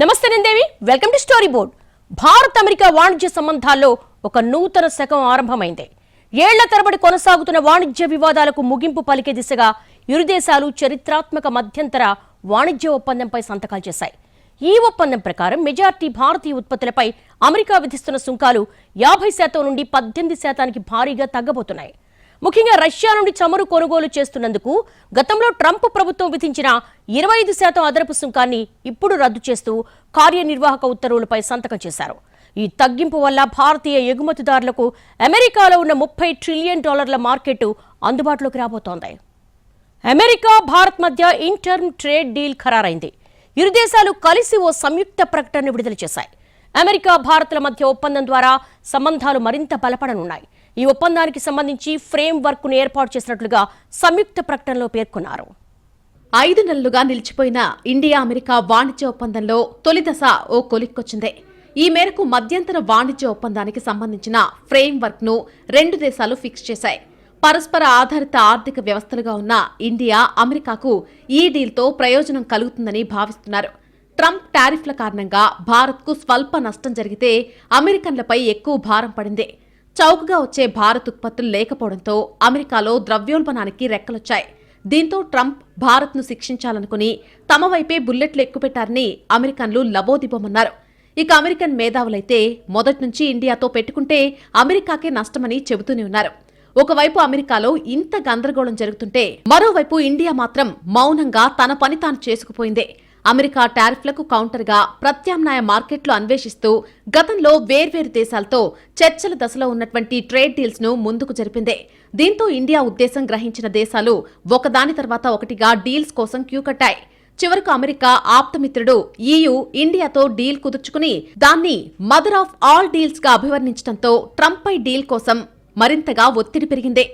నమస్తే Nandevi welcome to story board. Bharat America వాణిజ్య సంబంధాల్లో ఒక నూతన శకం ఆరంభమైంది. ఏళ్ళ తరబడి కొనసాగుతున్న వాణిజ్య వివాదాలకు ముగింపు పలికే దిశగా ఇరు దేశాలు చరిత్రాత్మక మధ్యంతర వాణిజ్య ఒప్పందంపై సంతకాలు చేశాయి. ఈ ఒప్పందం ప్రకారం మెజార్టీ భారతీయ ఉత్పత్తులపై అమెరికా విధిస్తున్న సుంకాలు యాభై శాతం నుండి పద్దెనిమిది శాతానికి భారీగా తగ్గబోతున్నాయి. ముఖ్యంగా రష్యా నుండి చమురు కొనుగోలు చేస్తున్నందుకు గతంలో ట్రంప్ ప్రభుత్వం విధించిన ఇరవై ఐదు శాతం అదనపు సుంకాన్ని ఇప్పుడు రద్దు చేస్తూ కార్యనిర్వాహక ఉత్తర్వులపై సంతకం చేశారు. ఈ తగ్గింపు వల్ల భారతీయ ఎగుమతిదారులకు అమెరికాలో ఉన్న ముప్పై ట్రిలియన్ డాలర్ల మార్కెట్ అందుబాటులోకి రాబోతోంది. అమెరికా భారత్ మధ్య ఇంటర్మ్ ట్రేడ్ డీల్ ఖరారైంది. ఇరు దేశాలు కలిసి ఓ సంయుక్త ప్రకటన విడుదల చేశాయి. అమెరికా భారత్ల మధ్య ఒప్పందం ద్వారా సంబంధాలు మరింత బలపడనున్నాయి. ఈ ఒప్పందానికి సంబంధించి ఫ్రేమ్ వర్క్ను ఏర్పాటు చేసినట్లుగా సంయుక్త ప్రకటనలో పేర్కొన్నారు. ఐదు నెలలుగా నిలిచిపోయిన ఇండియా అమెరికా వాణిజ్య ఒప్పందంలో తొలి దశ ఓ కొలిక్కొచ్చిందే. ఈ మేరకు మధ్యంతర వాణిజ్య ఒప్పందానికి సంబంధించిన ఫ్రేమ్ వర్క్ను రెండు దేశాలు ఫిక్స్ చేశాయి. పరస్పర ఆధారిత ఆర్థిక వ్యవస్థలుగా ఉన్న ఇండియా అమెరికాకు ఈ డీల్తో ప్రయోజనం కలుగుతుందని భావిస్తున్నారు. ట్రంప్ టారిఫ్ల కారణంగా భారత్కు స్వల్ప నష్టం జరిగితే అమెరికన్లపై ఎక్కువ భారం పడింది. చౌకగా వచ్చే భారత్ ఉత్పత్తులు లేకపోవడంతో అమెరికాలో ద్రవ్యోల్బణానికి రెక్కలొచ్చాయి. దీంతో ట్రంప్ భారత్ను శిక్షించాలనుకుని తమ వైపే బుల్లెట్లు ఎక్కుపెట్టారని అమెరికన్లు లబోదిబోమన్నారు. ఇక అమెరికన్ మేధావులైతే మొదటి నుంచి ఇండియాతో పెట్టుకుంటే అమెరికాకే నష్టమని చెబుతూనే ఉన్నారు. ఒకవైపు అమెరికాలో ఇంత గందరగోళం జరుగుతుంటే మరోవైపు ఇండియా మాత్రం మౌనంగా తన పని తాను చేసుకుపోయిందే. అమెరికా టారిఫ్లకు కౌంటర్గా ప్రత్యామ్నాయ మార్కెట్లు అన్వేషిస్తూ గతంలో వేర్వేరు దేశాలతో చర్చల దశలో ఉన్నటువంటి ట్రేడ్ డీల్స్ను ముందుకు జరిపింది. దీంతో ఇండియా ఉద్దేశం గ్రహించిన దేశాలు ఒకదాని తర్వాత ఒకటిగా డీల్స్ కోసం క్యూ కట్టాయి. చివరకు అమెరికా ఆప్తమిత్రుడు ఈయు ఇండియాతో డీల్ కుదుర్చుకుని దాన్ని మదర్ ఆఫ్ ఆల్ డీల్స్గా అభివర్ణించడంతో ట్రంప్ పై డీల్ కోసం మరింతగా ఒత్తిడి పెరిగింది.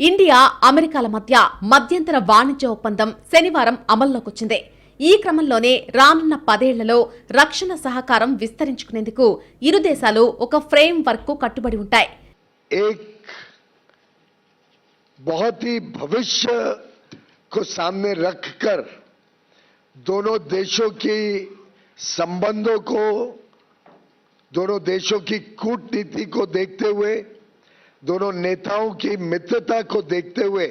ఇండియా అమెరికాల మధ్య మధ్యంతర వాణిజ్య ఒప్పందం శనివారం అమల్లోకొచ్చింది. ఈ క్రమంలోనే రానున్న పదేళ్లలో రక్షణ సహకారం విస్తరించుకునేందుకు ఇరు దేశాలు ఒక ఫ్రేమ్ వర్క్ కు కట్టుబడి ఉంటాయి एक बहुत ही भविष्य को सामने रखकर दोनों देशों की संबंधों को दोनों देशों की कूटनीति को देखते हुए दोनों नेताओं की मित्रता को देखते हुए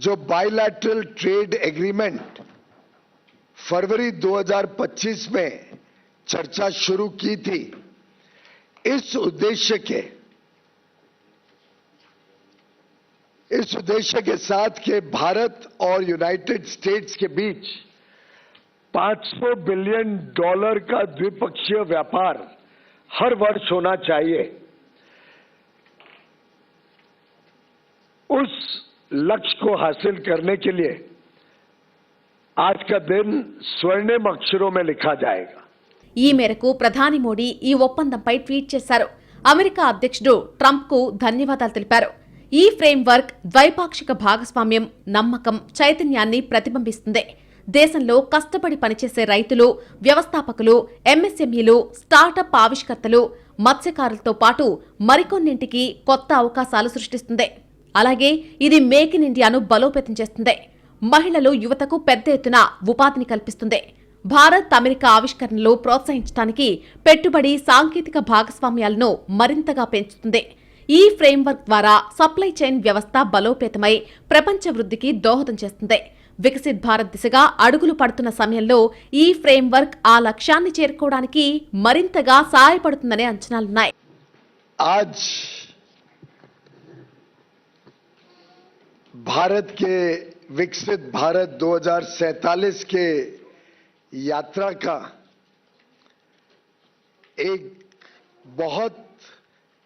जो बायलैटरल ट्रेड एग्रीमेंट फरवरी 2025 में चर्चा शुरू की थी, इस उद्देश्य के, इस उद्देश्य के साथ के भारत और यूनाइटेड स्टेट्स के बीच 500 बिलियन डॉलर का द्विपक्षीय व्यापार हर वर्ष होना चाहिए। उस लक्ष्य को हासिल करने के लिए आज का दिन स्वर्णिम अक्षरों में लिखा जाएगा ఈ మేరకు ప్రధాని మోడీ ఈ ఒప్పందంపై ట్వీట్ చేశారు అమెరికా అధ్యక్షుడు ట్రంప్ కు ధన్యవాదాలు తెలిపారు ఈ ఫ్రేమ్ వర్క్ ద్వైపాక్షిక భాగస్వామ్యం నమ్మకం చైతన్యాన్ని ప్రతిబింబిస్తుంది దేశంలో కష్టపడి పనిచేసే రైతులు వ్యవస్థాపకులు ఎంఎస్ఎంఈలు స్టార్టప్ ఆవిష్కర్తలు మత్స్యకారులతో పాటు మరికొన్నింటికి కొత్త అవకాశాలు సృష్టిస్తుంది అలాగే ఇది మేక్ ఇన్ ఇండియాను బలోపేతం చేస్తుంది. మహిళలు యువతకు పెద్ద ఎత్తున ఉపాధిని కల్పిస్తుంది. భారత్ అమెరికా ఆవిష్కరణలు ప్రోత్సహించడానికి పెట్టుబడి సాంకేతిక భాగస్వామ్యాలను మరింతగా పెంచుతుంది. ఈ ఫ్రేమ్వర్క్ ద్వారా సప్లై చైన్ వ్యవస్థ బలోపేతమై ప్రపంచ వృద్ధికి దోహదం చేస్తుంది. వికసిత్ భారత్ దిశగా అడుగులు పడుతున్న సమయంలో ఈ ఫ్రేమ్వర్క్ ఆ లక్ష్యాన్ని చేరుకోవడానికి మరింతగా సహాయపడుతుందనే అంచనాలున్నాయి. भारत के विकसित भारत 2047 के यात्रा का एक बहुत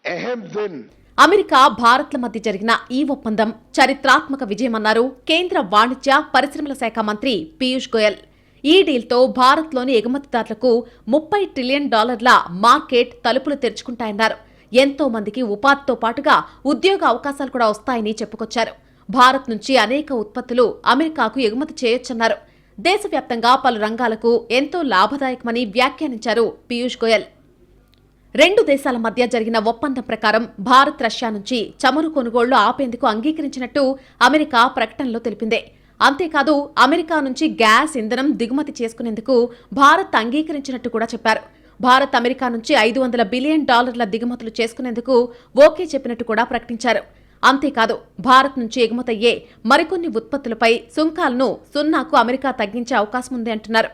अहम दिन అమెరికా భారత్ల మధ్య జరిగిన ఈ ఒప్పందం చరిత్రాత్మక విజయమన్నారు కేంద్ర వాణిజ్య పరిశ్రమల శాఖ మంత్రి పీయూష్ గోయల్ ఈ డీల్తో భారత్లోని ఎగుమతిదారులకు ముప్పై ట్రిలియన్ డాలర్ల మార్కెట్ తలుపులు తెరుచుకుంటాయన్నారు ఎంతో మందికి ఉపాధితో పాటుగా ఉద్యోగ అవకాశాలు కూడా వస్తాయని చెప్పుకొచ్చారు భారత్ నుంచి అనేక ఉత్పత్తులు అమెరికాకు ఎగుమతి చేయొచ్చన్నారు. దేశవ్యాప్తంగా పలు రంగాలకు ఎంతో లాభదాయకమని వ్యాఖ్యానించారు పీయూష్ గోయల్. రెండు దేశాల మధ్య జరిగిన ఒప్పందం ప్రకారం భారత్ రష్యా నుంచి చమురు కొనుగోళ్ళు ఆపేందుకు అంగీకరించినట్టు అమెరికా ప్రకటనలో తెలిపింది. అంతేకాదు అమెరికా నుంచి గ్యాస్ ఇంధనం దిగుమతి చేసుకునేందుకు భారత్ అంగీకరించినట్టు కూడా చెప్పారు. భారత్ అమెరికా నుంచి ఐదు వందల బిలియన్ డాలర్ల దిగుమతులు చేసుకునేందుకు ఓకే చెప్పినట్టు కూడా ప్రకటించారు. అంతేకాదు భారత్ నుంచి ఎగుమతయ్యే మరికొన్ని ఉత్పత్తులపై సుంకాలను సున్నాకు అమెరికా తగ్గించే అవకాశం ఉంది అంటున్నారు.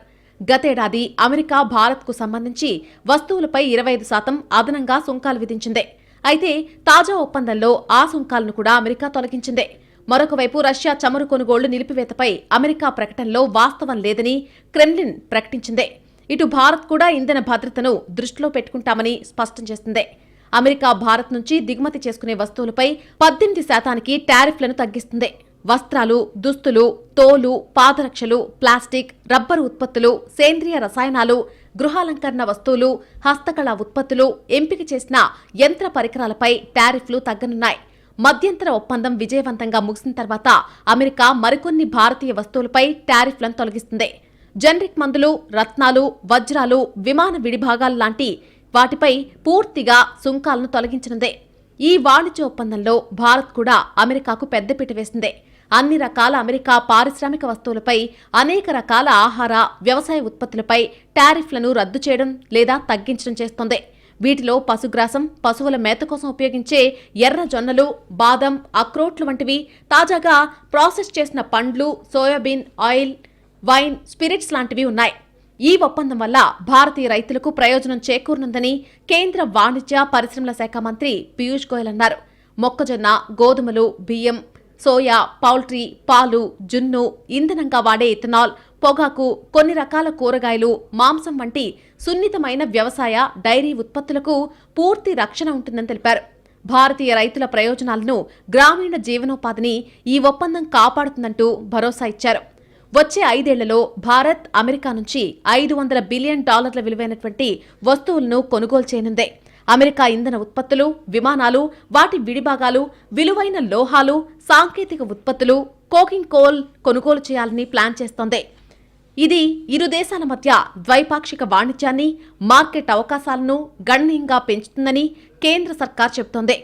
గతేడాది అమెరికా భారత్కు సంబంధించి వస్తువులపై ఇరవై ఐదు శాతం అదనంగా సుంకాలు విధించింది. అయితే తాజా ఒప్పందంలో ఆ సుంకాలను కూడా అమెరికా తొలగించింది. మరొకవైపు రష్యా చమురు కొనుగోళ్ళు నిలిపివేతపై అమెరికా ప్రకటనలో వాస్తవం లేదని క్రెమ్లిన్ ప్రకటించింది. ఇటు భారత్ కూడా ఇంధన భద్రతను దృష్టిలో పెట్టుకుంటామని స్పష్టం చేసింది. అమెరికా భారత్ నుంచి దిగుమతి చేసుకునే వస్తువులపై పద్దెనిమిది శాతానికి టారిఫ్లను తగ్గిస్తుంది. వస్త్రాలు దుస్తులు తోలు పాదరక్షలు ప్లాస్టిక్ రబ్బరు ఉత్పత్తులు సేంద్రియ రసాయనాలు గృహాలంకరణ వస్తువులు హస్తకళ ఉత్పత్తులు ఎంపిక చేసిన యంత్ర పరికరాలపై టారిఫ్లు తగ్గనున్నాయి. మధ్యంతర ఒప్పందం విజయవంతంగా ముగిసిన తర్వాత అమెరికా మరికొన్ని భారతీయ వస్తువులపై టారిఫ్లను తొలగిస్తుంది. జనరిక్ మందులు రత్నాలు వజ్రాలు విమాన విడిభాగాలు లాంటి వాటిపై పూర్తిగా సుంకాలను తొలగించనుందే. ఈ వాణిజ్య ఒప్పందంలో భారత్ కూడా అమెరికాకు పెద్దపీట వేసింది. అన్ని రకాల అమెరికా పారిశ్రామిక వస్తువులపై అనేక రకాల ఆహార వ్యవసాయ ఉత్పత్తులపై టారిఫ్లను రద్దు చేయడం లేదా తగ్గించడం చేస్తోంది. వీటిలో పశుగ్రాసం పశువుల మేత కోసం ఉపయోగించే ఎర్ర జొన్నలు బాదం అక్రోట్లు వంటివి తాజాగా ప్రాసెస్ చేసిన పండ్లు సోయాబీన్ ఆయిల్ వైన్ స్పిరిట్స్ లాంటివి ఉన్నాయి. ఈ ఒప్పందం వల్ల భారతీయ రైతులకు ప్రయోజనం చేకూరనుందని కేంద్ర వాణిజ్య పరిశ్రమల శాఖ మంత్రి పీయూష్ గోయల్ అన్నారు. మొక్కజొన్న గోధుమలు బియ్యం సోయా పౌల్ట్రీ పాలు జున్ను ఇంధనంగా వాడే ఇథనాల్ పొగాకు కొన్ని రకాల కూరగాయలు మాంసం వంటి సున్నితమైన వ్యవసాయ డైరీ ఉత్పత్తులకు పూర్తి రక్షణ ఉంటుందని తెలిపారు. భారతీయ రైతుల ప్రయోజనాలను గ్రామీణ జీవనోపాధిని ఈ ఒప్పందం కాపాడుతుందంటూ భరోసా ఇచ్చారు. వచ్చే ఐదేళ్ళలో భారత్ అమెరికా నుంచి ఐదు వందల బిలియన్ డాలర్ల విలువైనటువంటి వస్తువులను కొనుగోలు చేయనుందే. అమెరికా ఇంధన ఉత్పత్తులు విమానాలు వాటి విడిభాగాలు విలువైన లోహాలు సాంకేతిక ఉత్పత్తులు కోకింగ్ కోల్ కొనుగోలు చేయాలని ప్లాన్ చేస్తోంది. ఇది ఇరు దేశాల మధ్య ద్వైపాక్షిక వాణిజ్యాన్ని మార్కెట్ అవకాశాలను గణనీయంగా పెంచుతుందని కేంద్ర సర్కార్ చెబుతోంది.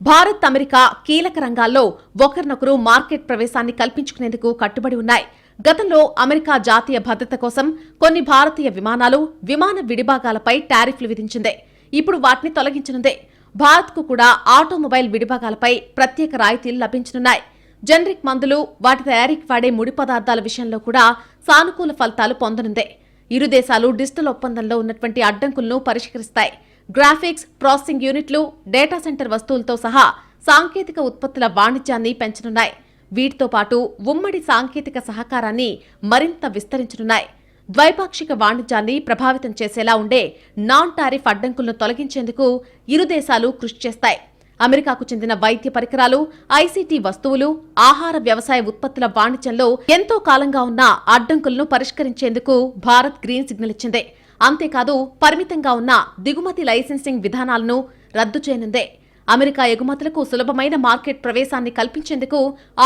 భారత్ అమెరికా కీలక రంగాల్లో ఒకరినొకరు మార్కెట్ ప్రవేశాన్ని కల్పించుకునేందుకు కట్టుబడి ఉన్నాయి. గతంలో అమెరికా జాతీయ భద్రత కోసం కొన్ని భారతీయ విమానాలు విమాన విడిభాగాలపై టారిఫ్లు విధించింది. ఇప్పుడు వాటిని తొలగించనుందే. భారత్కు కూడా ఆటోమొబైల్ విడిభాగాలపై ప్రత్యేక రాయితీలు లభించనున్నాయి. జనరిక్ మందులు వాటి తయారీకి వాడే ముడి పదార్థాల విషయంలో కూడా సానుకూల ఫలితాలు పొందనుందే. ఇరు దేశాలు డిజిటల్ ఒప్పందంలో ఉన్నటువంటి అడ్డంకులను పరిష్కరిస్తాయి. గ్రాఫిక్స్ ప్రాసెసింగ్ యూనిట్లు డేటా సెంటర్ వస్తువులతో సహా సాంకేతిక ఉత్పత్తుల వాణిజ్యాన్ని పెంచనున్నాయి. వీటితో పాటు ఉమ్మడి సాంకేతిక సహకారాన్ని మరింత విస్తరించనున్నాయి. ద్వైపాక్షిక వాణిజ్యాన్ని ప్రభావితం చేసేలా ఉండే నాన్ టారిఫ్ అడ్డంకులను తొలగించేందుకు ఇరు దేశాలు కృషి చేస్తాయి. అమెరికాకు చెందిన వైద్య పరికరాలు ఐసీటీ వస్తువులు ఆహార వ్యవసాయ ఉత్పత్తుల వాణిజ్యంలో ఎంతో కాలంగా ఉన్న అడ్డంకులను పరిష్కరించేందుకు భారత్ గ్రీన్ సిగ్నల్ ఇచ్చింది. అంతేకాదు పరిమితంగా ఉన్న దిగుమతి లైసెన్సింగ్ విధానాలను రద్దు చేయనుందే. అమెరికా ఎగుమతులకు సులభమైన మార్కెట్ ప్రవేశాన్ని కల్పించేందుకు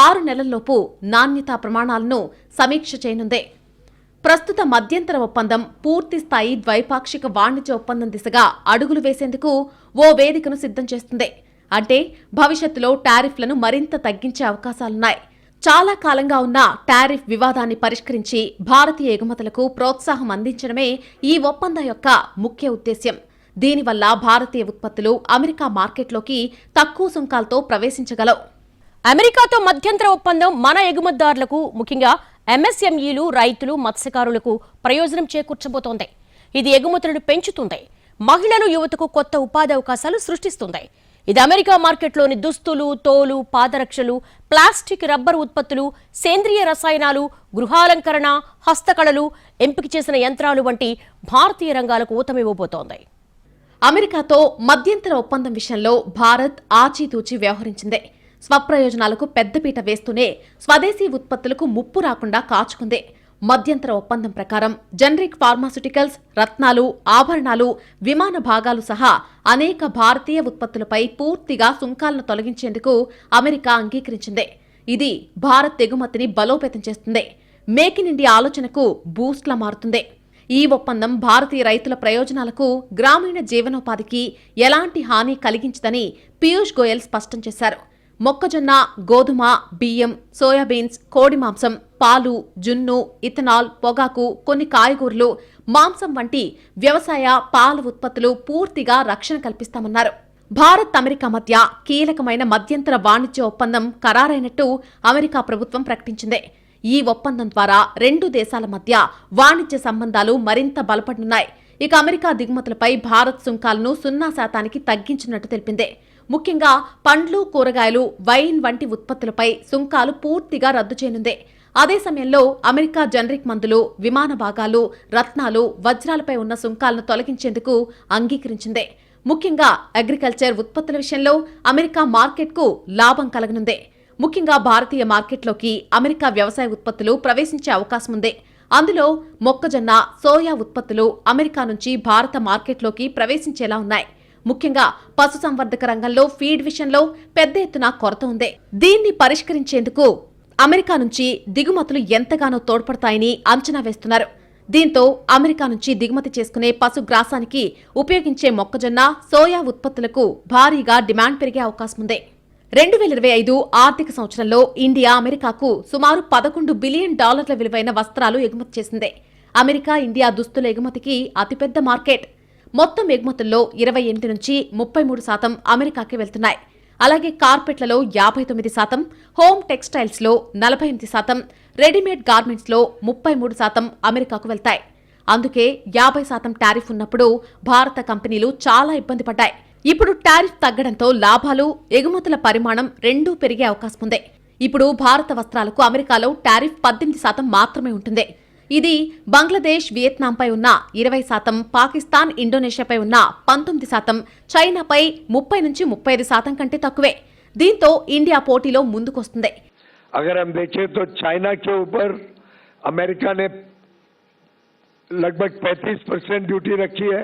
ఆరు నెలల్లోపు నాణ్యతా ప్రమాణాలను సమీక్ష చేయనుందే. ప్రస్తుత మధ్యంతర ఒప్పందం పూర్తి స్థాయి ద్వైపాక్షిక వాణిజ్య ఒప్పందం దిశగా అడుగులు వేసేందుకు ఓ వేదికను సిద్ధం చేస్తుంది. అంటే భవిష్యత్తులో టారిఫ్లను మరింత తగ్గించే అవకాశాలున్నాయి. చాలా కాలంగా ఉన్న టారిఫ్ వివాదాన్ని పరిష్కరించి భారతీయ ఎగుమతులకు ప్రోత్సాహం అందించడమే ఈ ఒప్పందం యొక్క ముఖ్య ఉద్దేశ్యం. దీనివల్ల భారతీయ ఉత్పత్తులు అమెరికా మార్కెట్లోకి తక్కువ సుంకాలతో ప్రవేశించగలవు. అమెరికాతో మధ్యంతర ఒప్పందం మన ఎగుమతిదారులకు ముఖ్యంగా ఎంఎస్ఎంఈలు రైతులు మత్స్యకారులకు ప్రయోజనం చేకూర్చబోతోంది. ఇది ఎగుమతులను పెంచుతుంది. మహిళలు యువతకు కొత్త ఉపాధి అవకాశాలు సృష్టిస్తుంది. ఇది అమెరికా మార్కెట్లోని దుస్తులు తోలు పాదరక్షలు ప్లాస్టిక్ రబ్బర్ ఉత్పత్తులు సేంద్రియ రసాయనాలు గృహాలంకరణ హస్తకళలు ఎంపిక చేసిన యంత్రాలు వంటి భారతీయ రంగాలకు ఊతమివ్వబోతోంది. అమెరికాతో మధ్యంతర ఒప్పందం విషయంలో భారత్ ఆచితూచి వ్యవహరించింది. స్వప్రయోజనాలకు పెద్దపీట వేస్తూనే స్వదేశీ ఉత్పత్తులకు ముప్పు రాకుండా కాచుకుంది. మధ్యంతర ఒప్పందం ప్రకారం జనరిక్ ఫార్మాస్యూటికల్స్ రత్నాలు ఆభరణాలు విమాన భాగాలు సహా అనేక భారతీయ ఉత్పత్తులపై పూర్తిగా సుంకాలను తొలగించేందుకు అమెరికా అంగీకరించింది. ఇది భారత్ ఎగుమతిని బలోపేతం చేస్తుంది. మేక్ ఇన్ ఇండియా ఆలోచనకు బూస్ట్లా మారుతుంది. ఈ ఒప్పందం భారతీయ రైతుల ప్రయోజనాలకు గ్రామీణ జీవనోపాధికి ఎలాంటి హాని కలిగించదని పీయూష్ గోయల్ స్పష్టం చేశారు. మొక్కజొన్న గోధుమ బియ్యం సోయాబీన్స్ కోడి మాంసం పాలు జున్ను ఇథనాల్ పొగాకు కొన్ని కాయగూరలు మాంసం వంటి వ్యవసాయ పాల ఉత్పత్తులు పూర్తిగా రక్షణ కల్పిస్తామన్నారు. భారత్ అమెరికా మధ్య కీలకమైన మధ్యంతర వాణిజ్య ఒప్పందం ఖరారైనట్టు అమెరికా ప్రభుత్వం ప్రకటించింది. ఈ ఒప్పందం ద్వారా రెండు దేశాల మధ్య వాణిజ్య సంబంధాలు మరింత బలపడనున్నాయి ఇక అమెరికా దిగుమతులపై భారత్ సుంకాలను సున్నా శాతానికి తగ్గించినట్టు తెలిపింది. ముఖ్యంగా పండ్లు కూరగాయలు వైన్ వంటి ఉత్పత్తులపై సుంకాలు పూర్తిగా రద్దు చేయనుంది. అదే సమయంలో అమెరికా జనరిక్ మందులు విమాన భాగాలు రత్నాలు వజ్రాలపై ఉన్న సుంకాలను తొలగించేందుకు అంగీకరించింది. ముఖ్యంగా అగ్రికల్చర్ ఉత్పత్తుల విషయంలో అమెరికా మార్కెట్కు లాభం కలగనుంది. ముఖ్యంగా భారతీయ మార్కెట్లోకి అమెరికా వ్యవసాయ ఉత్పత్తులు ప్రవేశించే అవకాశం ఉంది. అందులో మొక్కజొన్న సోయా ఉత్పత్తులు అమెరికా నుంచి భారత మార్కెట్లోకి ప్రవేశించేలా ఉన్నాయి. ముఖ్యంగా పశుసంవర్ధక రంగంలో ఫీడ్ విషయంలో పెద్ద ఎత్తున కొరత ఉంది. దీన్ని పరిష్కరించేందుకు అమెరికా నుంచి దిగుమతులు ఎంతగానో తోడ్పడతాయని అంచనా వేస్తున్నారు. దీంతో అమెరికా నుంచి దిగుమతి చేసుకునే పశుగ్రాసానికి ఉపయోగించే మొక్కజొన్న సోయా ఉత్పత్తులకు భారీగా డిమాండ్ పెరిగే అవకాశం ఉంది. రెండు వేల ఇరవై ఐదు ఆర్థిక సంవత్సరంలో ఇండియా అమెరికాకు సుమారు పదకొండు బిలియన్ డాలర్ల విలువైన వస్త్రాలు ఎగుమతి చేసింది. అమెరికా ఇండియా దుస్తుల ఎగుమతికి అతిపెద్ద మార్కెట్. మొత్తం ఎగుమతుల్లో ఇరవై ఎనిమిది నుంచి ముప్పై మూడు శాతం అమెరికాకి వెళ్తున్నాయి. అలాగే కార్పెట్లలో యాభై తొమ్మిది శాతం హోమ్ టెక్స్టైల్స్లో నలభై ఎనిమిది శాతం రెడీమేడ్ గార్మెంట్స్లో ముప్పై మూడు శాతం అమెరికాకు వెళ్తాయి. అందుకే యాభై శాతం టారిఫ్ ఉన్నప్పుడు భారత కంపెనీలు చాలా ఇబ్బంది పడ్డాయి. ఇప్పుడు టారిఫ్ తగ్గడంతో లాభాలు ఎగుమతుల పరిమాణం రెండూ పెరిగే అవకాశం ఉంది ఇప్పుడు భారత వస్త్రాలకు అమెరికాలో టారిఫ్ పద్దెనిమిది శాతం మాత్రమే ఉంటుంది ఇది బంగ్లాదేశ్ వియత్నాంపై ఉన్న ఇరవై శాతం పాకిస్తాన్ ఇండోనేషియాపై ఉన్న పంతొమ్మిది శాతం చైనాపై ముప్పై నుంచి ముప్పై ఐదు శాతం కంటే తక్కువే దీంతో ఇండియా పోటీలో ముందుకొస్తుంది अगर हम देखें तो चाइना के ऊपर अमेरिका ने लगभग 35 परसेंट ड्यूटी रखी है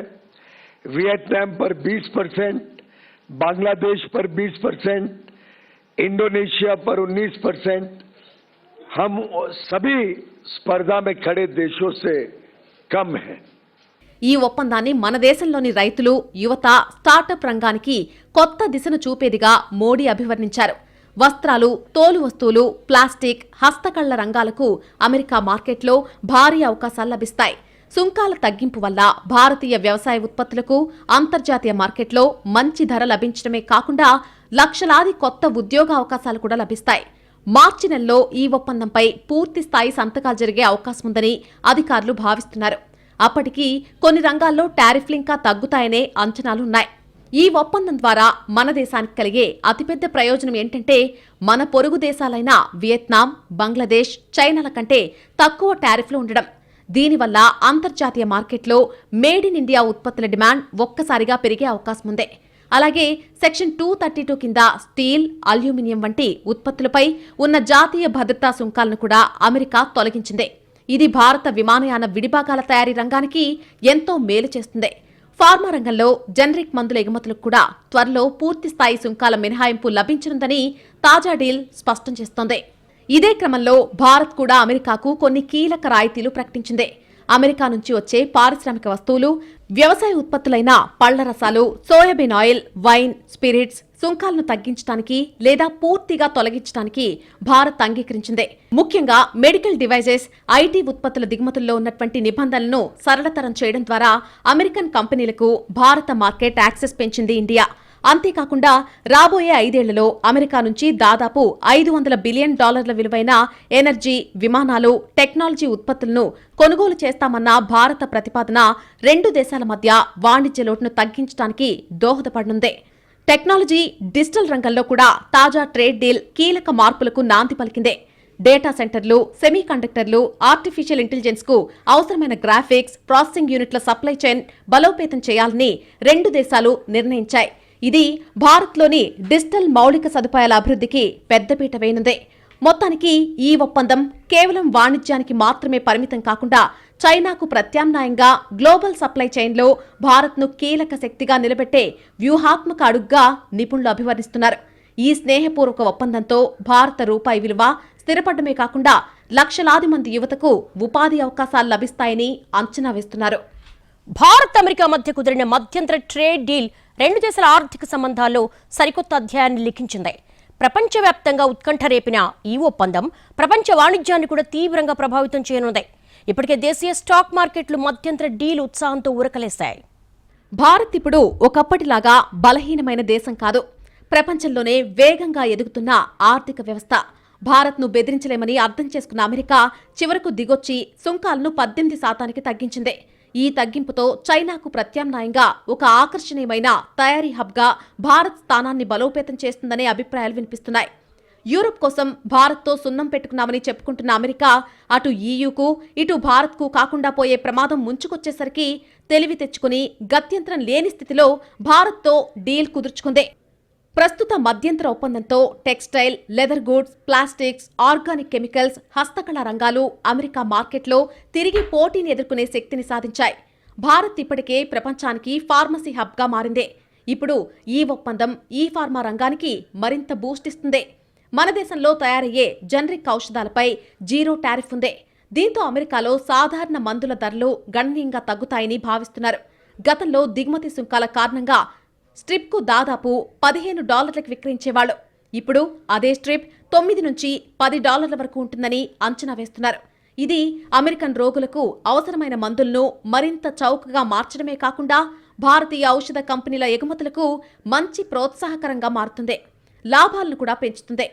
वियतनाम पर 20 परसेंट बांग्लादेश पर 20 परसेंट इंडोनेशिया पर 19 परसेंट हम सभी स्पर्धा में खड़े देशों से कम हैं ఈ ఒప్పందాన్ని మన దేశంలోని రైతులు యువత స్టార్టప్ రంగానికి కొత్త దిశను చూపేదిగా మోడీ అభివర్ణించారు వస్త్రాలు తోలు వస్తువులు ప్లాస్టిక్ హస్తకళ్ల రంగాలకు అమెరికా మార్కెట్లో భారీ అవకాశాలు లభిస్తాయి సుంకాల తగ్గింపు వల్ల భారతీయ వ్యవసాయ ఉత్పత్తులకు అంతర్జాతీయ మార్కెట్లో మంచి ధర లభించడమే కాకుండా లక్షలాది కొత్త ఉద్యోగ అవకాశాలు కూడా లభిస్తాయి. మార్చి నెలలో ఈ ఒప్పందంపై పూర్తి స్థాయి సంతకాలు జరిగే అవకాశం ఉందని అధికారులు భావిస్తున్నారు. అప్పటికి కొన్ని రంగాల్లో టారిఫ్లు ఇంకా తగ్గుతాయనే అంచనాలున్నాయి ఈ ఒప్పందం ద్వారా మన దేశానికి కలిగే అతిపెద్ద ప్రయోజనం ఏంటంటే మన పొరుగు దేశాలైన వియత్నాం బంగ్లాదేశ్ చైనాల కంటే తక్కువ టారిఫ్లు ఉండడం. దీనివల్ల అంతర్జాతీయ మార్కెట్లో మేడ్ ఇన్ ఇండియా ఉత్పత్తుల డిమాండ్ ఒక్కసారిగా పెరిగే అవకాశం ఉంది. అలాగే సెక్షన్ టూ థర్టీ టూ కింద స్టీల్ అల్యూమినియం వంటి ఉత్పత్తులపై ఉన్న జాతీయ భద్రతా సుంకాలను కూడా అమెరికా తొలగించింది. ఇది భారత విమానయాన విడిభాగాల తయారీ రంగానికి ఎంతో మేలు చేస్తుంది. ఫార్మా రంగంలో జనరిక్ మందుల ఎగుమతులకు కూడా త్వరలో పూర్తి స్థాయి సుంకాల మినహాయింపు లభించనుందని తాజా డీల్ స్పష్టం చేస్తోంది. ఇదే క్రమంలో భారత్ కూడా అమెరికాకు కొన్ని కీలక రాయితీలు ప్రకటించింది. అమెరికా నుంచి వచ్చే పారిశ్రామిక వస్తువులు వ్యవసాయ ఉత్పత్తులైన పళ్ళ రసాలు సోయాబీన్ ఆయిల్ వైన్ స్పిరిట్స్ సుంకాలను తగ్గించడానికి లేదా పూర్తిగా తొలగించడానికి భారత్ అంగీకరించింది. ముఖ్యంగా మెడికల్ డివైజెస్ ఐటీ ఉత్పత్తుల దిగుమతుల్లో ఉన్నటువంటి నిబంధనలను సరళతరం చేయడం ద్వారా అమెరికన్ కంపెనీలకు భారత మార్కెట్ యాక్సెస్ పెంచింది ఇండియా. అంతేకాకుండా రాబోయే ఐదేళ్ళలో అమెరికా నుంచి దాదాపు ఐదు వందల బిలియన్ డాలర్ల విలువైన ఎనర్జీ విమానాలు టెక్నాలజీ ఉత్పత్తులను కొనుగోలు చేస్తామన్న భారత ప్రతిపాదన రెండు దేశాల మధ్య వాణిజ్య లోటును తగ్గించడానికి దోహదపడనుంది. టెక్నాలజీ డిజిటల్ రంగంలో కూడా తాజా ట్రేడ్ డీల్ కీలక మార్పులకు నాంది పలికిందే. డేటా సెంటర్లు సెమీ కండక్టర్లు ఆర్టిఫిషియల్ ఇంటెలిజెన్స్కు అవసరమైన గ్రాఫిక్స్ ప్రాసెసింగ్ యూనిట్ల సప్లై చైన్ బలోపేతం చేయాలని రెండు దేశాలు నిర్ణయించాయి. ఇది భారత్లోని డిజిటల్ మౌలిక సదుపాయాల అభివృద్ధికి పెద్దపీట వేయనుంది. మొత్తానికి ఈ ఒప్పందం కేవలం వాణిజ్యానికి మాత్రమే పరిమితం కాకుండా చైనాకు ప్రత్యామ్నాయంగా గ్లోబల్ సప్లై చైన్లో భారత్ను కీలక శక్తిగా నిలబెట్టే వ్యూహాత్మక అడుగ్గా నిపుణులు అభివర్ణిస్తున్నారు. ఈ స్నేహపూర్వక ఒప్పందంతో భారత రూపాయి విలువ స్థిరపడమే కాకుండా లక్షలాది మంది యువతకు ఉపాధి అవకాశాలు లభిస్తాయని అంచనా వేస్తున్నారు. భారత్ అమెరికా మధ్య కుదిరిన మధ్యంతర ట్రేడ్ డీల్ రెండు దేశాల ఆర్థిక సంబంధాల్లో సరికొత్త అధ్యాయాన్ని లిఖించింది. ప్రపంచవ్యాప్తంగా ఉత్కంఠ రేపిన ఈ ఒప్పందం ప్రపంచ వాణిజ్యాన్ని కూడా తీవ్రంగా ప్రభావితం చేయనుంది. ఇప్పటికే దేశీయ స్టాక్ మార్కెట్లు మధ్యంతర డీల్ ఉత్సాహంతో ఉరకలేశాయి. భారత్ ఇప్పుడు ఒకప్పటిలాగా బలహీనమైన దేశం కాదు. ప్రపంచంలోనే వేగంగా ఎదుగుతున్న ఆర్థిక వ్యవస్థ. భారత్ను బెదిరించలేమని అర్థం చేసుకున్న అమెరికా చివరకు దిగొచ్చి సుంకాలను పద్దెనిమిది శాతానికి తగ్గించింది. ఈ తగ్గింపుతో చైనాకు ప్రత్యామ్నాయంగా ఒక ఆకర్షణీయమైన తయారీ హబ్గా భారత్ స్థానాన్ని బలోపేతం చేస్తుందనే అభిప్రాయాలు వినిపిస్తున్నాయి. యూరప్ కోసం భారత్తో సున్నం పెట్టుకున్నామని చెప్పుకుంటున్న అమెరికా అటు ఈయూకు ఇటు భారత్కు కాకుండా పోయే ప్రమాదం ముంచుకొచ్చేసరికి తెలివి తెచ్చుకుని గత్యంతరం లేని స్థితిలో భారత్తో డీల్ కుదుర్చుకుంది. ప్రస్తుత మధ్యంతర ఒప్పందంతో textile leather goods plastics organic chemicals హస్తకళ రంగాలు అమెరికా మార్కెట్లో తిరిగి పోటీని ఎదుర్కొనే శక్తిని సాధించాయి. భారత్ ఇప్పటికే ప్రపంచానికి ఫార్మసీ హబ్గా మారిందే. ఇప్పుడు ఈ ఒప్పందం ఈ ఫార్మా రంగానికి మరింత బూస్ట్ ఇస్తుంది. మన దేశంలో తయారయ్యే జనరిక్ ఔషధాలపై జీరో టారిఫ్ ఉంది. దీంతో అమెరికాలో సాధారణ మందుల ధరలు గణనీయంగా తగ్గుతాయని భావిస్తున్నారు. గతంలో దిగుమతి సుంకాల కారణంగా స్ట్రిప్కు దాదాపు పదిహేను డాలర్లకు విక్రయించేవాళ్ళు. ఇప్పుడు అదే స్ట్రిప్ తొమ్మిది నుంచి పది డాలర్ల వరకు ఉంటుందని అంచనా వేస్తున్నారు. ఇది అమెరికన్ రోగులకు అవసరమైన మందులను మరింత చౌకగా మార్చడమే కాకుండా భారతీయ ఔషధ కంపెనీల ఎగుమతులకు మంచి ప్రోత్సాహకరంగా మారుతుంది. లాభాలను కూడా పెంచుతుంది.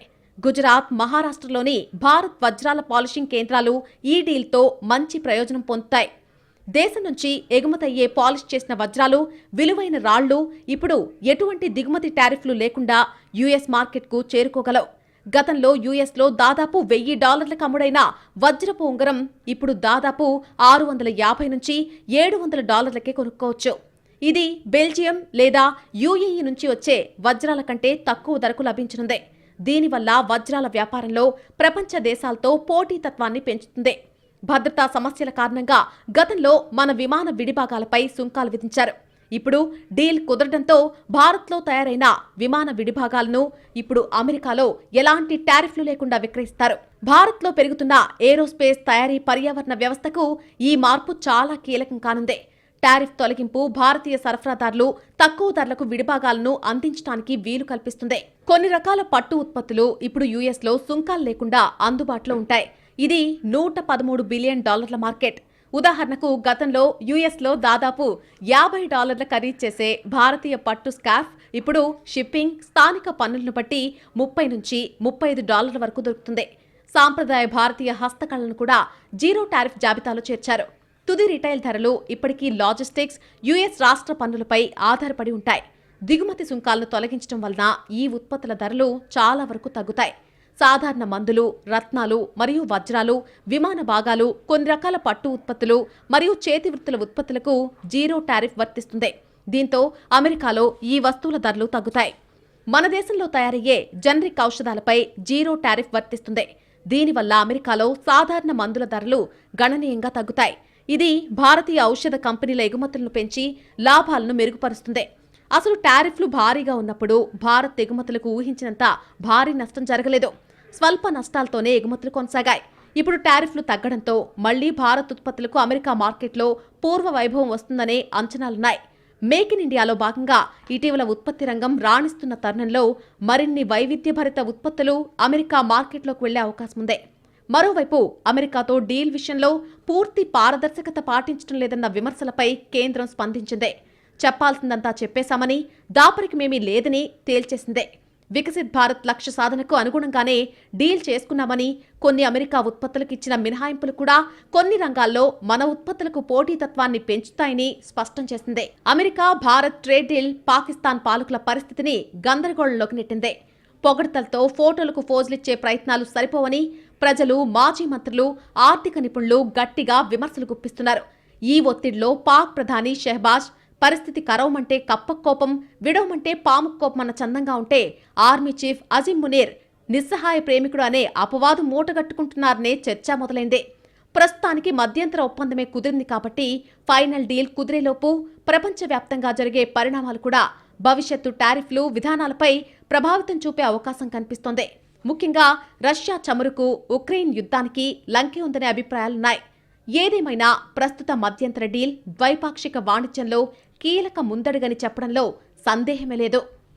గుజరాత్ మహారాష్ట్రలోని భారత్ వజ్రాల పాలిషింగ్ కేంద్రాలు ఈ డీల్తో మంచి ప్రయోజనం పొందుతాయి. దేశం నుంచి ఎగుమతయ్యే పాలిష్ చేసిన వజ్రాలు విలువైన రాళ్ళు ఇప్పుడు ఎటువంటి దిగుమతి టారిఫ్లు లేకుండా యుఎస్ మార్కెట్కు చేరుకోగలవు. గతంలో యుఎస్లో దాదాపు వెయ్యి డాలర్లకు అమ్ముడైన వజ్రపు ఉంగరం ఇప్పుడు దాదాపు ఆరు వందల యాభై నుంచి ఏడు వందల డాలర్లకే కొనుక్కోవచ్చు. ఇది బెల్జియం లేదా యుఏఈ నుంచి వచ్చే వజ్రాల కంటే తక్కువ ధరకు లభించనుంది. దీనివల్ల వజ్రాల వ్యాపారంలో ప్రపంచ దేశాలతో పోటీతత్వాన్ని పెంచుతుంది. భద్రతా సమస్యల కారణంగా గతంలో మన విమాన విడిభాగాలపై సుంకాలు విధించారు. ఇప్పుడు డీల్ కుదరడంతో భారత్లో తయారైన విమాన విడిభాగాలను ఇప్పుడు అమెరికాలో ఎలాంటి టారిఫ్లు లేకుండా విక్రయిస్తారు. భారత్లో పెరుగుతున్న ఏరోస్పేస్ తయారీ పర్యావరణ వ్యవస్థకు ఈ మార్పు చాలా కీలకం కానుంది. టారిఫ్ తొలగింపు భారతీయ సరఫరాదారులు తక్కువ ధరలకు విడిభాగాలను అందించడానికి వీలు కల్పిస్తుంది. కొన్ని రకాల పట్టు ఉత్పత్తులు ఇప్పుడు యుఎస్లో సుంకాలు లేకుండా అందుబాటులో ఉంటాయి. ఇది నూట పదమూడు బిలియన్ డాలర్ల మార్కెట్. ఉదాహరణకు గతంలో యుఎస్లో దాదాపు యాభై డాలర్ల ఖరీదు చేసే భారతీయ పట్టు స్కార్ఫ్ ఇప్పుడు షిప్పింగ్ స్థానిక పన్నులను బట్టి ముప్పై నుంచి ముప్పై ఐదు డాలర్ల వరకు దొరుకుతుంది. సాంప్రదాయ భారతీయ హస్తకళలను కూడా జీరో టారిఫ్ జాబితాలో చేర్చారు. తుది రిటైల్ ధరలు ఇప్పటికీ లాజిస్టిక్స్ యుఎస్ రాష్ట్ర పన్నులపై ఆధారపడి ఉంటాయి. దిగుమతి సుంకాలను తొలగించడం వలన ఈ ఉత్పత్తుల ధరలు చాలా వరకు తగ్గుతాయి. సాధారణ మందులు రత్నాలు మరియు వజ్రాలు విమాన భాగాలు కొన్ని రకాల పట్టు ఉత్పత్తులు మరియు చేతి వృత్తుల ఉత్పత్తులకు జీరో టారిఫ్ వర్తిస్తుంది. దీంతో అమెరికాలో ఈ వస్తువుల ధరలు తగ్గుతాయి. మన దేశంలో తయారయ్యే జనరిక్ ఔషధాలపై జీరో టారిఫ్ వర్తిస్తుంది. దీనివల్ల అమెరికాలో సాధారణ మందుల ధరలు గణనీయంగా తగ్గుతాయి. ఇది భారతీయ ఔషధ కంపెనీల ఎగుమతులను పెంచి లాభాలను మెరుగుపరుస్తుంది. అసలు టారిఫ్లు భారీగా ఉన్నప్పుడు భారత్ ఎగుమతులకు ఊహించినంత భారీ నష్టం జరగలేదు. స్వల్ప నష్టాలతోనే ఎగుమతులు కొనసాగాయి. ఇప్పుడు టారిఫ్లు తగ్గడంతో మళ్ళీ భారత్ ఉత్పత్తులకు అమెరికా మార్కెట్లో పూర్వ వైభవం వస్తుందనే అంచనాలున్నాయి. మేక్ ఇన్ ఇండియాలో భాగంగా ఇటీవల ఉత్పత్తి రంగం రాణిస్తున్న తరుణంలో మరిన్ని వైవిధ్యభరిత ఉత్పత్తులు అమెరికా మార్కెట్లోకి వెళ్ళే అవకాశం ఉంది. మరోవైపు అమెరికాతో డీల్ విషయంలో పూర్తి పారదర్శకత పాటించడం లేదన్న విమర్శలపై కేంద్రం స్పందించింది. చెప్పాల్సిందంతా చెప్పేశామని దాపరికి మేమీ లేదని తేల్చేసిందే. వికసిత్ భారత్ లక్ష్య సాధనకు అనుగుణంగానే డీల్ చేసుకున్నామని కొన్ని అమెరికా ఉత్పత్తులకు ఇచ్చిన మినహాయింపులు కూడా కొన్ని రంగాల్లో మన ఉత్పత్తులకు పోటీతత్వాన్ని పెంచుతాయని స్పష్టం చేసింది. America Bharat trade deal Pakistan పాలకుల పరిస్థితిని గందరగోళంలోకి నెట్టింది. పొగడ్తలతో ఫోటోలకు ఫోజులిచ్చే ప్రయత్నాలు సరిపోవని ప్రజలు మాజీ మంత్రులు ఆర్థిక నిపుణులు గట్టిగా విమర్శలు గుప్పిస్తున్నారు. ఈ ఒత్తిడిలో పాక్ ప్రధాని షెహబాజ్ పరిస్థితి కరవమంటే కప్పకోపం విడవమంటే పాముకోపం అన్న చందంగా ఉంటే ఆర్మీ చీఫ్ అజీం మునీర్ నిస్సహాయ ప్రేమికుడు అనే అపవాదు మూటగట్టుకుంటున్నారనే చర్చ మొదలైంది. ప్రస్తుతానికి మధ్యంతర ఒప్పందమే కుదిరింది కాబట్టి ఫైనల్ డీల్ కుదిరేలోపు ప్రపంచవ్యాప్తంగా జరిగే పరిణామాలు కూడా భవిష్యత్తు టారిఫ్లు విధానాలపై ప్రభావితం చూపే అవకాశం కనిపిస్తోంది. ముఖ్యంగా రష్యా చమురుకు ఉక్రెయిన్ యుద్ధానికి లంకే ఉందనే అభిప్రాయాలున్నాయి. ఏదేమైనా ప్రస్తుత మధ్యంతర డీల్ ద్వైపాక్షిక వాణిజ్యంలో కీలక ముందడుగని చెప్పడంలో సందేహమే లేదు.